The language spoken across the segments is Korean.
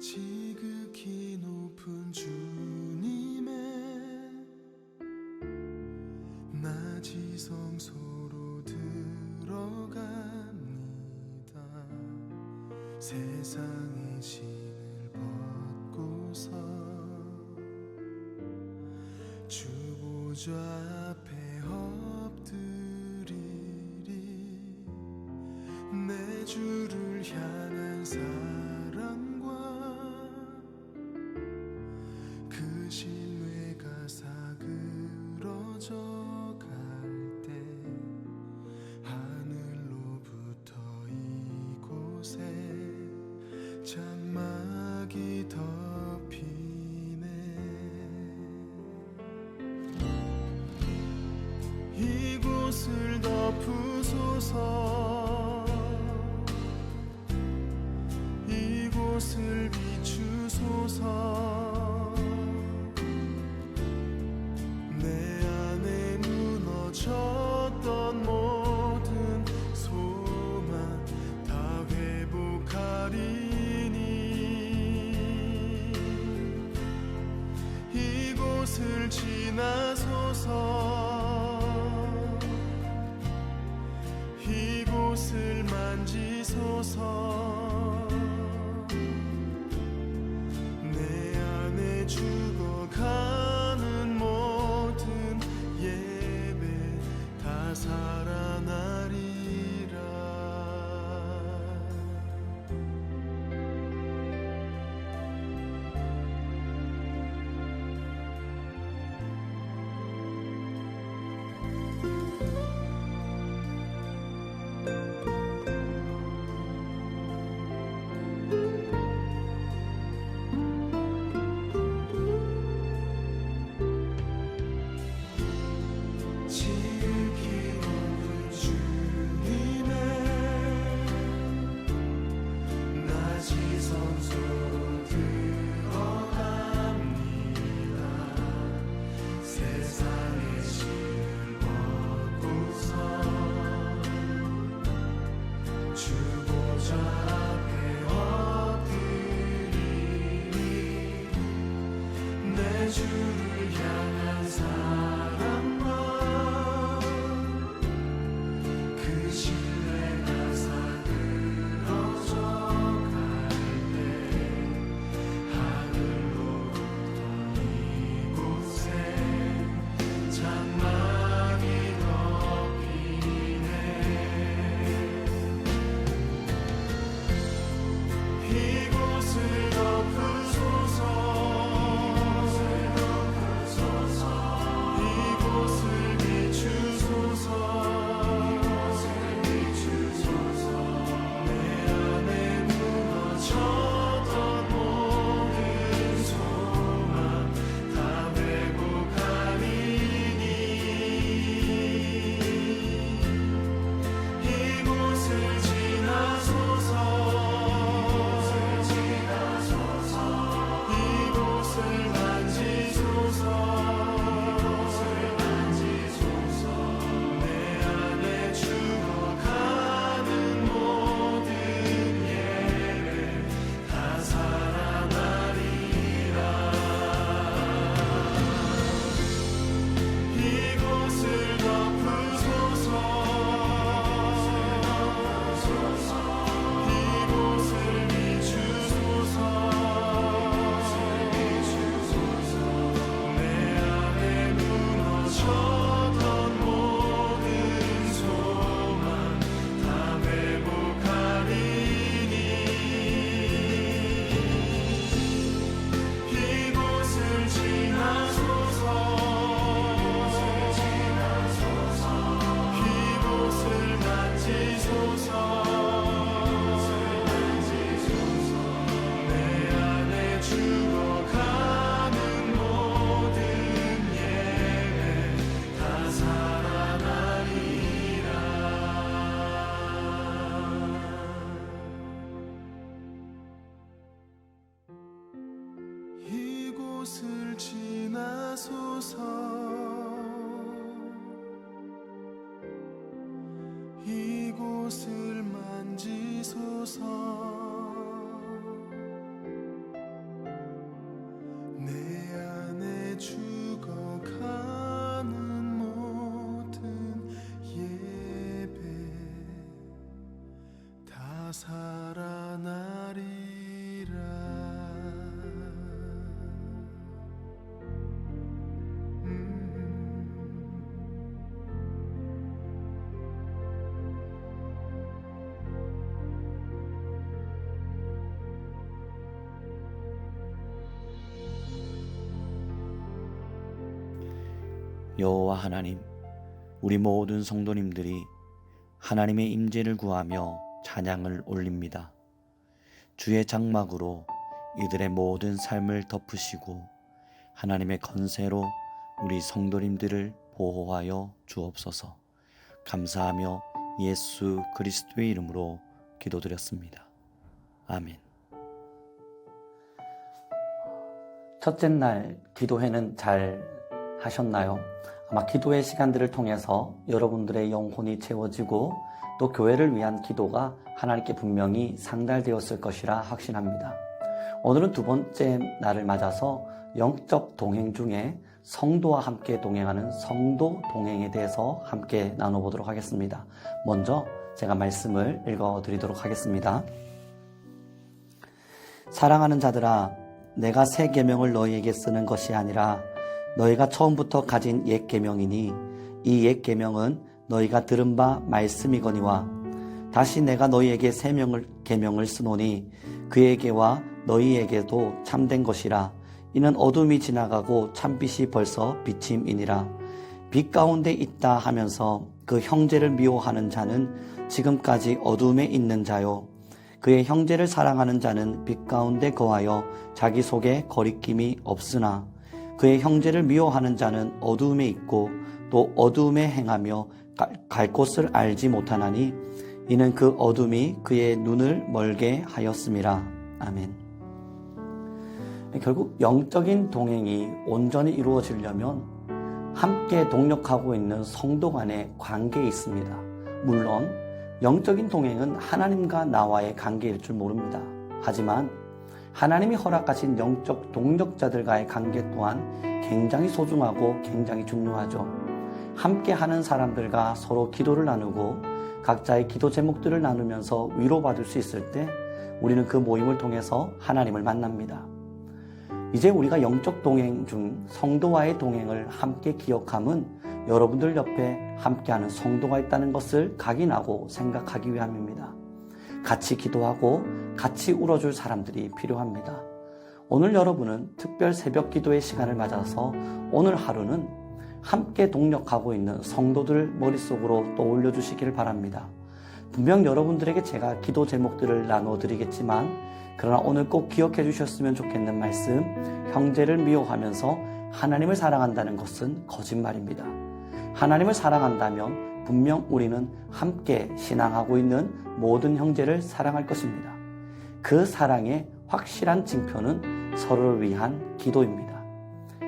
지극히 높은 주님의 나지성소로 들어갑니다. 세상의 신을 벗고서 주보좌 앞에 엎드리리. 내주 여호와 하나님, 우리 모든 성도님들이 하나님의 임재를 구하며 찬양을 올립니다. 주의 장막으로 이들의 모든 삶을 덮으시고 하나님의 건세로 우리 성도님들을 보호하여 주옵소서. 감사하며 예수 그리스도의 이름으로 기도드렸습니다. 아멘. 첫째 날 기도회는 잘 하셨나요? 아마 기도회 시간들을 통해서 여러분들의 영혼이 채워지고 또 교회를 위한 기도가 하나님께 분명히 상달되었을 것이라 확신합니다. 오늘은 두 번째 날을 맞아서 영적 동행 중에 성도와 함께 동행하는 성도 동행에 대해서 함께 나눠보도록 하겠습니다. 먼저 제가 말씀을 읽어 드리도록 하겠습니다. 사랑하는 자들아, 내가 새 계명을 너희에게 쓰는 것이 아니라 너희가 처음부터 가진 옛 계명이니 이 옛 계명은 너희가 들은 바 말씀이거니와 다시 내가 너희에게 새 명을 계명을 쓰노니 그에게와 너희에게도 참된 것이라. 이는 어둠이 지나가고 참빛이 벌써 비침이니라. 빛 가운데 있다 하면서 그 형제를 미워하는 자는 지금까지 어둠에 있는 자요. 그의 형제를 사랑하는 자는 빛 가운데 거하여 자기 속에 거리낌이 없으나 그의 형제를 미워하는 자는 어두움에 있고 또 어두움에 행하며 갈, 갈 곳을 알지 못하나니 이는 그 어둠이 그의 눈을 멀게 하였음이라. 아멘. 결국 영적인 동행이 온전히 이루어지려면 함께 동력하고 있는 성도 간의 관계에 있습니다. 물론 영적인 동행은 하나님과 나와의 관계일 줄 모릅니다. 하지만 하나님이 허락하신 영적 동력자들과의 관계 또한 굉장히 소중하고 굉장히 중요하죠. 함께 하는 사람들과 서로 기도를 나누고 각자의 기도 제목들을 나누면서 위로받을 수 있을 때 우리는 그 모임을 통해서 하나님을 만납니다. 이제 우리가 영적 동행 중 성도와의 동행을 함께 기억함은 여러분들 옆에 함께하는 성도가 있다는 것을 각인하고 생각하기 위함입니다. 같이 기도하고 같이 울어줄 사람들이 필요합니다. 오늘 여러분은 특별 새벽 기도의 시간을 맞아서 오늘 하루는 함께 동력하고 있는 성도들 머릿속으로 떠올려 주시기를 바랍니다. 분명 여러분들에게 제가 기도 제목들을 나누어 드리겠지만 그러나 오늘 꼭 기억해 주셨으면 좋겠는 말씀 형제를 미워하면서 하나님을 사랑한다는 것은 거짓말입니다. 하나님을 사랑한다면 분명 우리는 함께 신앙하고 있는 모든 형제를 사랑할 것입니다. 그 사랑의 확실한 징표는 서로를 위한 기도입니다.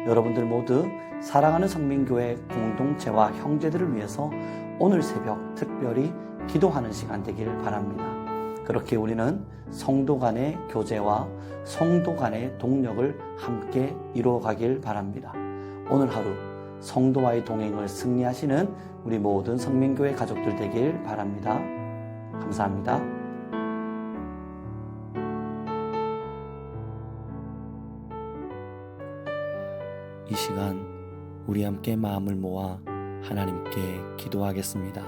여러분들 모두 사랑하는 성민교회 공동체와 형제들을 위해서 오늘 새벽 특별히 기도하는 시간 되길 바랍니다. 그렇게 우리는 성도 간의 교제와 성도 간의 동력을 함께 이루어가길 바랍니다. 오늘 하루 성도와의 동행을 승리하시는 우리 모든 성민교회 가족들 되길 바랍니다. 감사합니다. 이 시간 우리 함께 마음을 모아 하나님께 기도하겠습니다.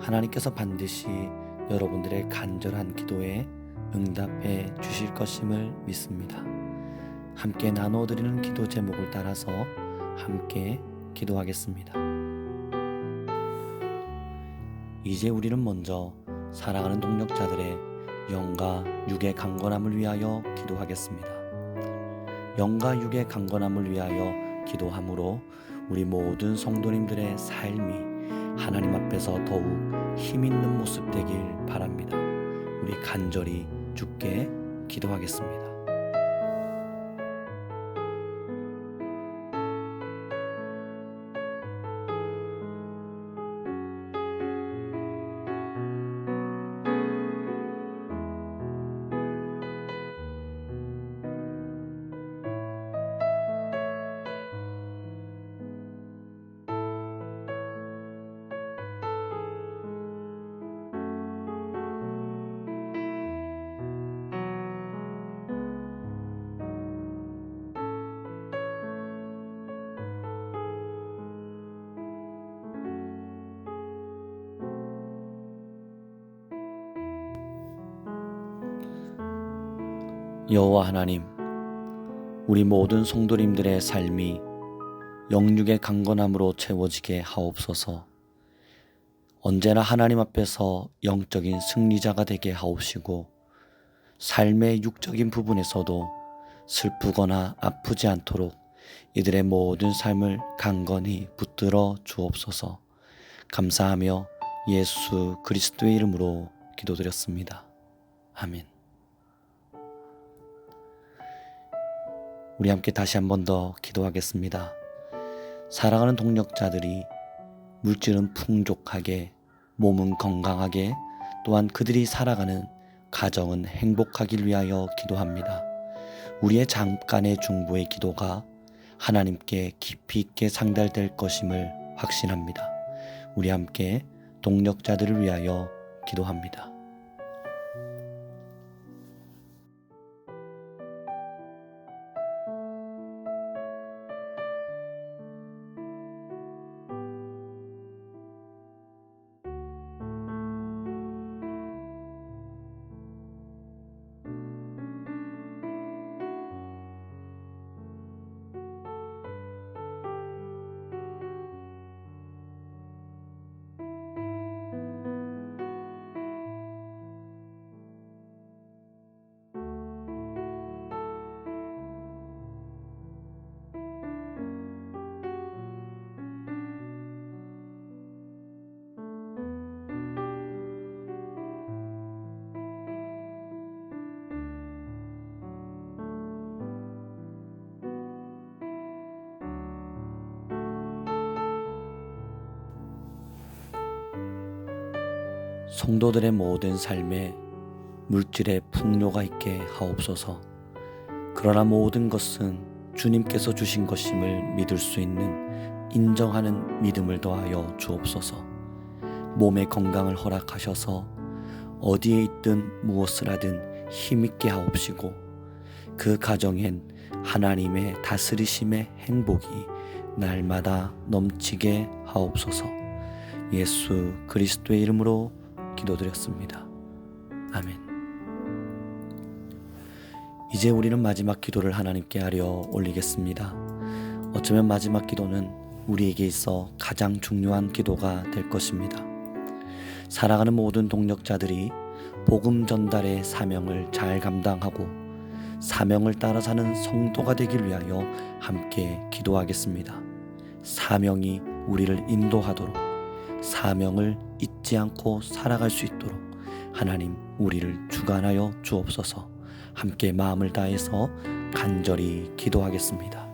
하나님께서 반드시 여러분들의 간절한 기도에 응답해 주실 것임을 믿습니다. 함께 나눠드리는 기도 제목을 따라서 함께 기도하겠습니다. 이제 우리는 먼저 사랑하는 동력자들의 영과 육의 강건함을 위하여 기도하겠습니다. 영과 육의 강건함을 위하여 기도함으로 우리 모든 성도님들의 삶이 하나님 앞에서 더욱 힘 있는 모습 되길 바랍니다. 우리 간절히 주께 기도하겠습니다. 여호와 하나님, 우리 모든 성도님들의 삶이 영육의 강건함으로 채워지게 하옵소서. 언제나 하나님 앞에서 영적인 승리자가 되게 하옵시고 삶의 육적인 부분에서도 슬프거나 아프지 않도록 이들의 모든 삶을 강건히 붙들어 주옵소서. 감사하며 예수 그리스도의 이름으로 기도드렸습니다. 아멘. 우리 함께 다시 한 번 더 기도하겠습니다. 사랑하는 동력자들이 물질은 풍족하게, 몸은 건강하게, 또한 그들이 살아가는 가정은 행복하길 위하여 기도합니다. 우리의 잠깐의 중보의 기도가 하나님께 깊이 있게 상달될 것임을 확신합니다. 우리 함께 동력자들을 위하여 기도합니다. 성도들의 모든 삶에 물질의 풍요가 있게 하옵소서. 그러나 모든 것은 주님께서 주신 것임을 믿을 수 있는 인정하는 믿음을 더하여 주옵소서. 몸의 건강을 허락하셔서 어디에 있든 무엇을 하든 힘있게 하옵시고 그 가정엔 하나님의 다스리심의 행복이 날마다 넘치게 하옵소서. 예수 그리스도의 이름으로 기도드렸습니다. 아멘. 이제 우리는 마지막 기도를 하나님께 하려 올리겠습니다. 어쩌면 마지막 기도는 우리에게 있어 가장 중요한 기도가 될 것입니다. 살아가는 모든 동력자들이 복음 전달의 사명을 잘 감당하고 사명을 따라 사는 성도가 되길 위하여 함께 기도하겠습니다. 사명이 우리를 인도하도록 사명을 잊지 않고 살아갈 수 있도록 하나님 우리를 주관하여 주옵소서 함께 마음을 다해서 간절히 기도하겠습니다.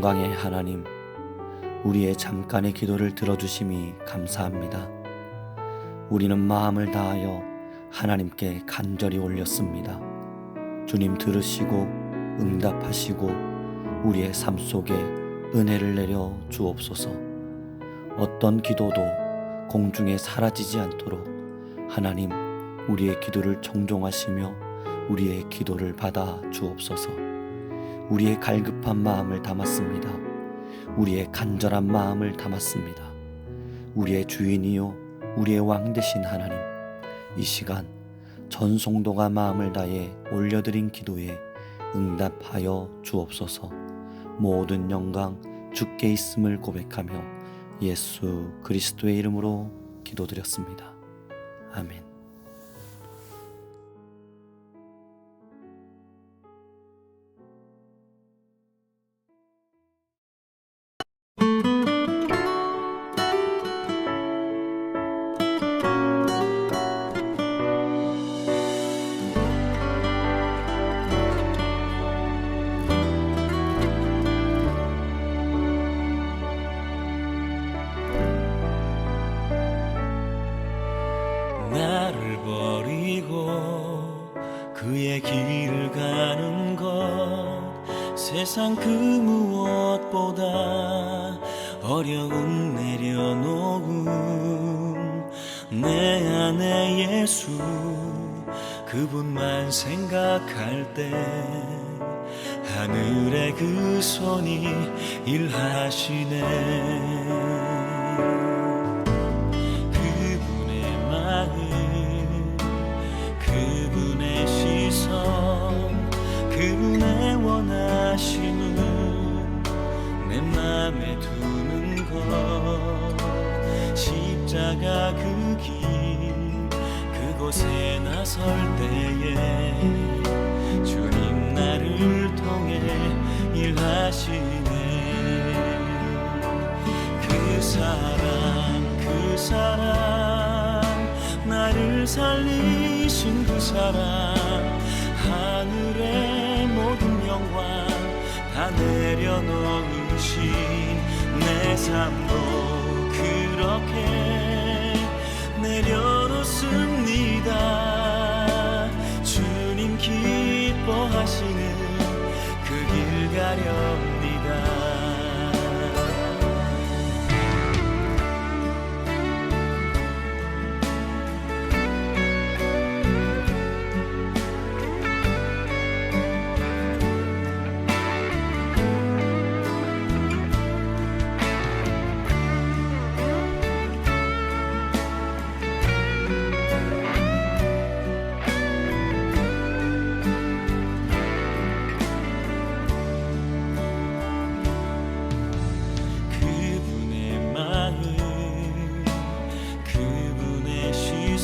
영광의 하나님, 우리의 잠깐의 기도를 들어주심이 감사합니다. 우리는 마음을 다하여 하나님께 간절히 올렸습니다. 주님 들으시고 응답하시고 우리의 삶 속에 은혜를 내려 주옵소서. 어떤 기도도 공중에 사라지지 않도록 하나님 우리의 기도를 정종하시며 우리의 기도를 받아 주옵소서. 우리의 갈급한 마음을 담았습니다. 우리의 간절한 마음을 담았습니다. 우리의 주인이요 우리의 왕 되신 하나님 이 시간 전 성도가 마음을 다해 올려드린 기도에 응답하여 주옵소서 모든 영광 주께 있음을 고백하며 예수 그리스도의 이름으로 기도드렸습니다. 아멘. 그의 길을 가는 것 세상 그 무엇보다 어려움 내려놓음. 내 안에 예수 그분만 생각할 때 하늘의 그 손이 일하시네 십자가 그 길 그곳에 나설 때에 주님 나를 통해 일하시네. 그 사랑 그 사랑 나를 살리신 그 사랑 하늘의 모든 영광 다 내려놓으신 내삶 하시는 그 길 가렵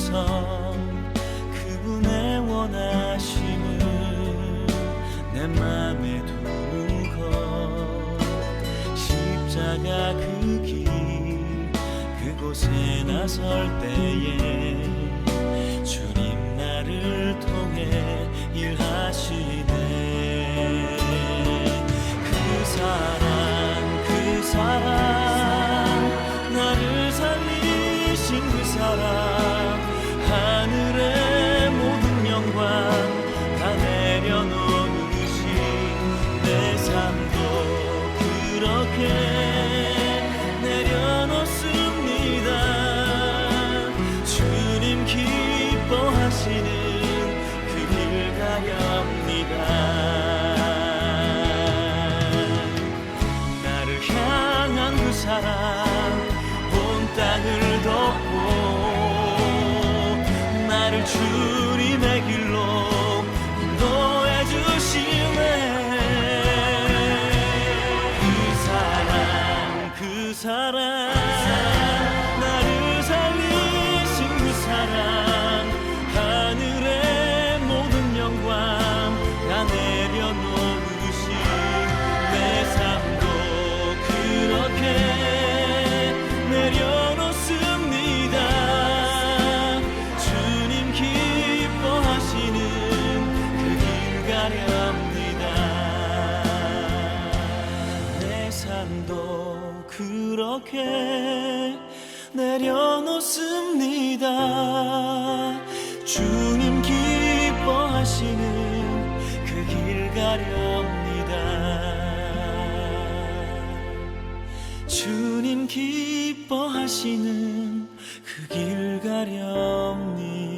시선 그분의 원하심을 내 맘에 것. 십자가 그 길 그곳에 나설 때에 그렇게 내려놓습니다. 주님 기뻐하시는 그 길 가렵니다. 주님 기뻐하시는 그 길 가렵니다